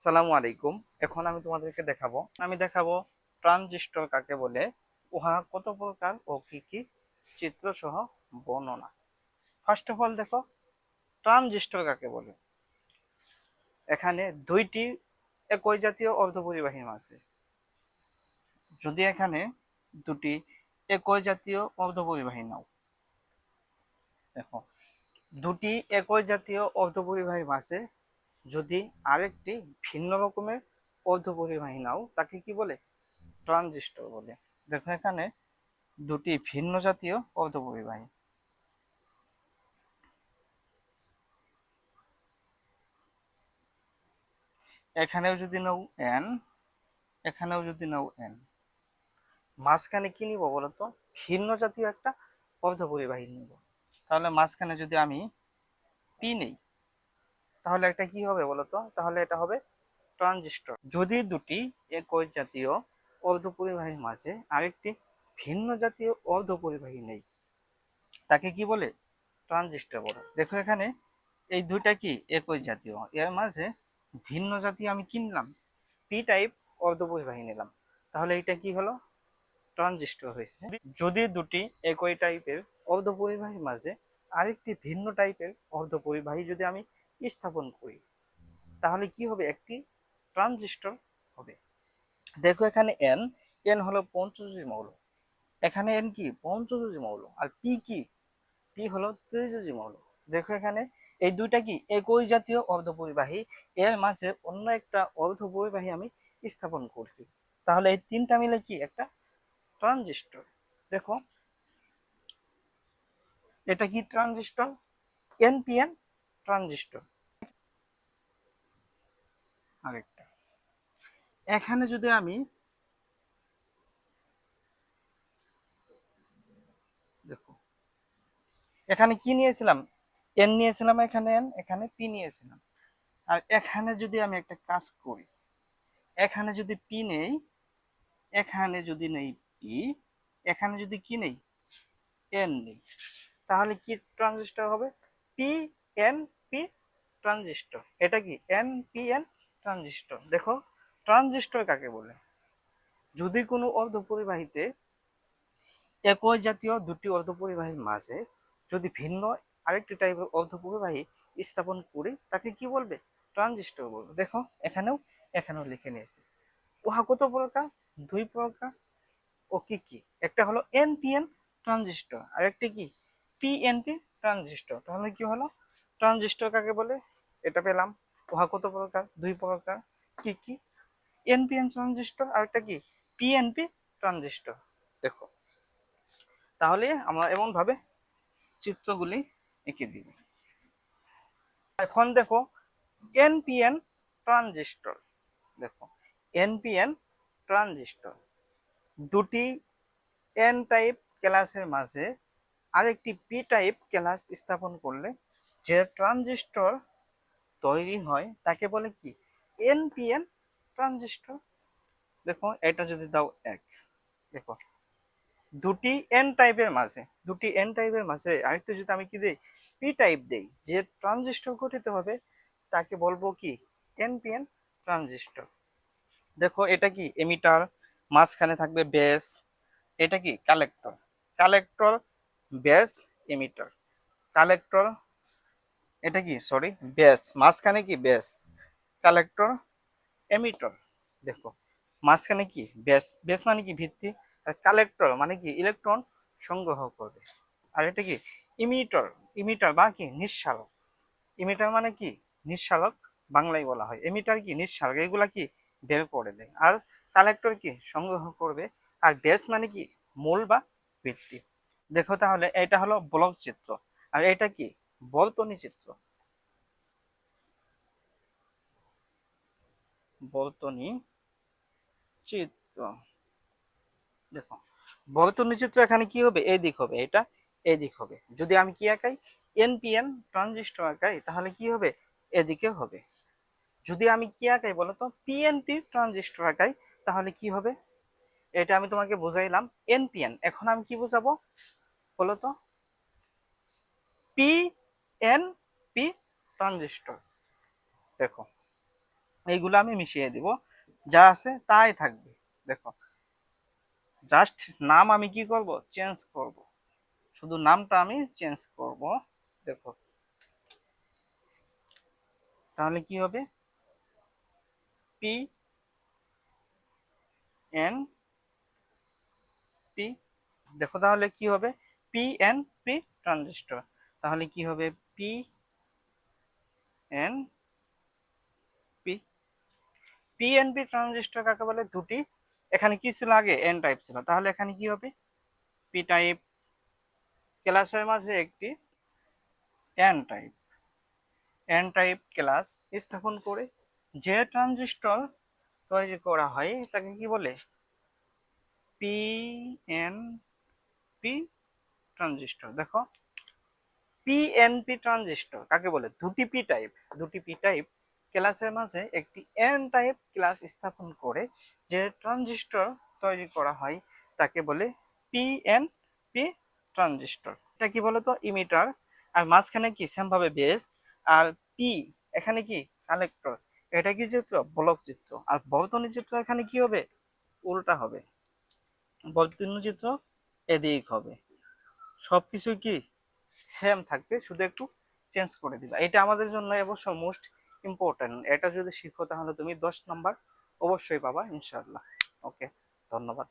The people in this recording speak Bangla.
সালামু আলাইকুম। এখন আমি তোমাদেরকে দেখাবো। আমি দেখাবো ট্রানজিস্টর কাকে বলে, উহা কত প্রকার ও কি কি চিত্র সহ বর্ণনা। ফার্স্ট অফ অল দেখো, ট্রানজিস্টর কাকে বলে? এখানে দুইটি একই জাতীয় অর্ধপরিবাহী আছে। যদি এখানে দুটি একই জাতীয় অর্ধপরিবাহী নাও। দেখো, দুটি একই জাতীয় অর্ধপরিবাহী মাসে যদি আরেকটি ভিন্ন রকমের অর্ধপরিবাহী নাও তাকে কি বলে? ট্রানজিস্টর বলে। দেখো এখানে দুটি ভিন্ন জাতীয় অর্ধপরিবাহী এখানেও যদি নাও এন, এখানেও যদি নাও এন। মাঝখানে কি নিব বলতো? ভিন্ন জাতীয় একটা অর্ধপরিবাহী নিব। তাহলে মাঝখানে যদি আমি পি নেই তাহলে একটা কি হবে বলতো? তাহলে এটা হবে ট্রানজিস্টর যদি দুটি একই জাতীয় অর্ধপরিবাহীর মাঝে আরেকটি ভিন্ন জাতীয় অর্ধপরিবাহী নেই, তাকে কি বলে? ট্রানজিস্টর বলে। দেখো এখানে এই দুইটা কি? একই জাতীয়। এর মাঝে ভিন্ন জাতীয় আমি কিনলাম পি টাইপ অর্ধপরিবাহী নিলাম। তাহলে এটা কি হলো? ট্রানজিস্টর হয়েছে। যদি দুটি একই টাইপের অর্ধপরিবাহীর মাঝে আরেকটি ভিন্ন টাইপের অর্ধপরিবাহী যদি আমি স্থাপন করি, তাহলে কি হবে? একটি ট্রানজিস্টর হবে। দেখো এখানে এন এন হলো পঞ্চযোজী মৌল। এখানে এন কি? পঞ্চযোজী মৌল। আর পি কি? পি হলো ত্রিযোজী মৌল। দেখো এখানে, এই দুইটা কি? একই জাতীয় অর্ধপরিবাহী। এর মাঝে অন্য একটা অর্ধপরিবাহী আমি স্থাপন করছি। তাহলে এই তিনটা মিলে কি? একটা ট্রানজিস্টর দেখো এটা কি ট্রানজিস্টর এনপিএন ট্রানজিস্টর আরেকটা। এখানে যদি আমি দেখো, এখানে কি নিয়েছিলাম? এন নিয়েছিলাম এখানে এন এখানে পি নিয়েছিলাম। আর এখানে যদি আমি একটা কাজ করি, এখানে যদি পি নেই, এখানে যদি নেই পি এখানে যদি কি নেই? এন নেই। তাহলে কি ট্রানজিস্টর হবে? পি এন পি ট্রানজিস্টর এটা কি? এন পি এন ট্রানজিস্টর দেখো ট্রানজিস্টর কাকে বলে? যদি কোনো অর্ধপরিবাহীতে একই জাতীয় দুটি অর্ধপরিবাহীর মাঝে যদি ভিন্ন আরেকটি টাইপের অর্ধপরিবাহী স্থাপন করি, তাকে কি বলবে? ট্রানজিস্টর বলবে। দেখো, এখানেও এখানেও লিখে নিয়েছে। উহা কত প্রকার? দুই প্রকার। ও কি কি? একটা হলো এনপিএন ট্রানজিস্টর আর একটি কি? পিএনপি ট্রানজিস্টর তাহলে কি হলো? ট্রানজিস্টর কাকে বলে? এটা পেলাম। উহা কত প্রকার? দুই প্রকার। কি কি? এনপিএন ট্রানজিস্টর আর একটা কি? পিএনপি ট্রানজিস্টর দেখো। তাহলে আমরা এমন ভাবে চিত্রগুলি এঁকে দিব এখন দেখো এনপিএন ট্রানজিস্টর দেখো এনপিএন ট্রানজিস্টর দুটি এন টাইপ ক্লাসের মাঝে আরেকটি পি টাইপ ক্লাস স্থাপন করলে যে ট্রানজিস্টর তৈরি হয়, তাকে বলে কি? এনপিএন ট্রানজিস্টর দেখো, এটা যদি দাও এক, দেখো। দুটি এন টাইপের মাঝে, দুটি এন টাইপের মাঝে আরেকটু যদি আমি কি দেই? পি টাইপ দেই, যে ট্রানজিস্টর গঠিত হবে, তাকে বলব কি? এনপিএন ট্রানজিস্টর দেখো, এটা কি? এমিটার মাঝখানে থাকবে বেস এটা কি? Collector collector base emitter collector এটা কি? সরি বেস মাঝখানে কি? বেস কালেক্টর এমিটার দেখো, মাঝখানে কি? বেস বেস মানে কি ভিত্তি? আর কালেক্টর মানে কি? ইলেকট্রন সংগ্রহ করবে আর এটা কি? ইমিটার ইমিটার বা কি? নিঃসারক ইমিটার মানে কি? নিঃসারক বাংলায় বলা হয়। এমিটার কি? নিঃসারক এগুলা কি? বের করে দেয়। আর কালেক্টর কি? সংগ্রহ করবে। আর বেস মানে কি? মূল বা ভিত্তি। দেখো তাহলে, এটা হলো ব্লক চিত্র। আর এটা কি? বর্তনী চিত্র। বর্তনী চিত্র। দেখো বর্তনী চিত্র এখানে কি হবে? এই দিক হবে, এটা এই দিক হবে। যদি আমি কি আঁকাই? এনপিএন ট্রানজিস্টর আঁকাই, তাহলে কি হবে? এদিকে হবে। যদি আমি কি আঁকাই বলো বলতো পিএনপি ট্রানজিস্টর আঁকাই, তাহলে কি হবে? এটা আমি তোমাকে বুঝাইলাম। এনপিএন এখন আমি কি বুঝাবো? বলতো? পি এন পি ট্রানজিস্টর দেখো, এইগুলো আমি মিশিয়ে দিব। যা আছে তাই থাকবে। দেখো জাস্ট নাম আমি কি করব? চেঞ্জ করব। শুধু নামটা আমি চেঞ্জ করব। দেখো, তাহলে কি হবে? পি এন পি দেখো তাহলে কি হবে? পি এন পি ট্রানজিস্টর তাহলে কি হবে? P N P PNP transistor কাকে বলে? দুটি। এখানে কি ছিল আগে? এন টাইপ ছিল। তাহলে এখানে কি হবে? পি টাইপ ক্লাসের মাঝে একটি N type N type class স্থাপন করে যে ট্রানজিস্টর তৈরি করা হয়, তাকে কি বলে? পি এন পি ট্রানজিস্টর দেখো। পিএনপি ট্রানজিস্টর কাকে বলে? দুটি পি টাইপ দুটি পি টাইপ ক্লাসের মাঝে একটি এন টাইপ ক্লাস স্থাপন করে যে ট্রানজিস্টর তৈরি করা হয়, তাকে বলে পিএন পি ট্রানজিস্টর এটা কি বলতো? ইমিটার আর মাঝখানে কি? সেমভাবে বেস আর পি এখানে কি? কালেক্টর এটা কি চিত্র? ব্লক চিত্র। আর বর্তনী চিত্র এখানে কি হবে? উল্টা হবে। বর্তনী চিত্র এদিক হবে। সবকিছু কি সেম থাকবে, শুধু একটু চেঞ্জ করে দিবা। এটা আমাদের জন্য অবশ্য মোস্ট ইম্পর্টেন্ট এটা যদি শিখো, তাহলে তুমি দশ নাম্বার অবশ্যই পাবা ইনশাল্লাহ ওকে ধন্যবাদ।